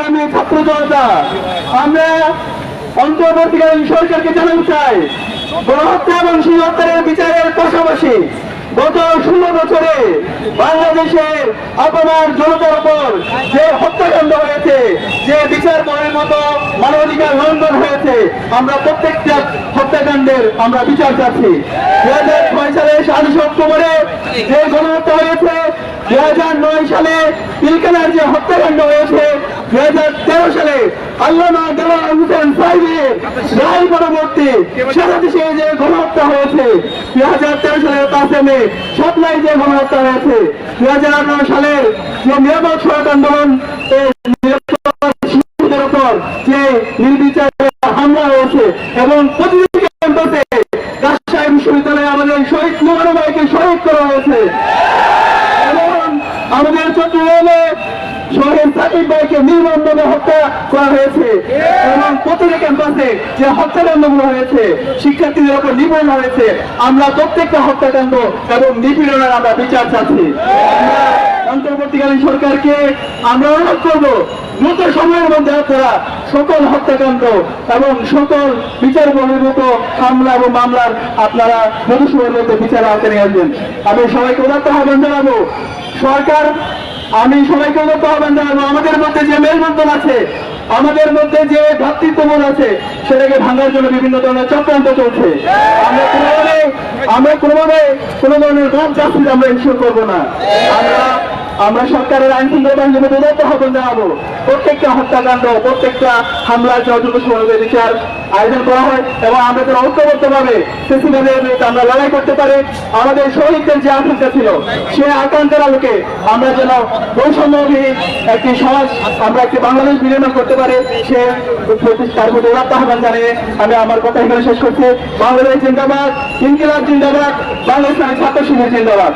সংগ্রামী ছাত্র জনতা, আমরা অন্তর্বর্তীকালীন সরকারকে জানাতে চাই, গণহত্যা এবং শিহত্যারের বিচারের পাশাপাশি গত ষোলো বছরে বাংলাদেশের অপমান জনতার উপর যে হত্যাকাণ্ড হয়েছে, যে বিচার করার মতো মানবাধিকার লঙ্ঘন হয়েছে, আমরা প্রত্যেকটা হত্যাকাণ্ডের আমরা বিচার চাচ্ছি। দুই হাজার ছয় সালে সাতাশে অক্টোবরে যে গণহত্যা হয়েছে, দুই হাজার নয় সালে পিলকানার যে হত্যাকাণ্ড হয়েছে দুই হাজার তেরো সালে। আল্লামা দেওয়ার হোসেন সাহেবের রায় পরবর্তী সারা দেশে যে গণহত্যা হয়েছে, দুই হাজার তেরো সালের পাঁচে মে সাতলাই যে গণহত্যা হয়েছে, দুই হাজার আঠারো সালের যে নিরাপদ সড়ক আন্দোলন শিশুদের উপর যে নির্বিচারে হামলা হয়েছে এবং প্রতিদিন ক্যাম্পাসে রাজশাহী বিশ্ববিদ্যালয়ে আমাদের শহীদ মহানবাইকে শহীদ করা হয়েছে। এবং আমাদের চট্টগ্রামে সাকিব ভাইকে নির্মমভাবে হত্যা করা হয়েছে। এবং প্রতিটি ক্যাম্পাসে যে হত্যাকাণ্ডগুলো হয়েছে শিক্ষার্থীদের উপর নিপীড়ন হয়েছে। আমরা প্রত্যেকটা হত্যাকাণ্ড এবং নিপীড়নের আমরা বিচার চাচ্ছি। অন্তর্বর্তীকালীন সরকারকে আমরা অনুরোধ করব দ্রুত সময়ের মধ্যে আপনারা সকল হত্যাকাণ্ড এবং সকল বিচার বহির্ভূত হামলা এবং মামলার আপনারা মধুসূরের মধ্যে বিচার আওতে নিয়ে আসবেন। আমি সবাইকে উদাত্ত আহ্বান জানাব সরকার আমি সবাইকে অনুরোধ আহ্বান জানাব আমাদের মধ্যে যে মেলবন্ধন আছে, আমাদের মধ্যে যে ভ্রাতৃত্ববোধ আছে, সেটাকে ভাঙার জন্য বিভিন্ন ধরনের চক্রান্ত চলছে। আমরা কোনোভাবে আমরা কোনোভাবে কোনো ধরনের গম চাষি আমরা ইনশোর করব না। আমরা আমরা সরকারের আইন শৃঙ্খলা বাহিনীকে বিরত আহ্বান জানাব প্রত্যেকটা হত্যাকাণ্ড, প্রত্যেকটা হামলার যতটুকু সময় বিচার আয়োজন করা হয় এবং আমরা যেন ঐক্যবদ্ধ ভাবে বিরুদ্ধে আমরা লড়াই করতে পারি, আমাদের শহীদদের যে আকাঙ্ক্ষা ছিল, সে আকাঙ্ক্ষার আলোকে আমরা যেন বৈষম্যবিহীন একটি সমাজ, আমরা একটি বাংলাদেশ বিনির্মাণ করতে পারি, সে তার প্রতি উদাত্ত আহ্বান জানিয়ে আমি আমার কথা এখানে শেষ করছি। বাংলাদেশ জিন্দাবাদ, ইনকিলাব জিন্দাবাদ, বাংলাদেশ ছাত্র শিবির জিন্দাবাদ।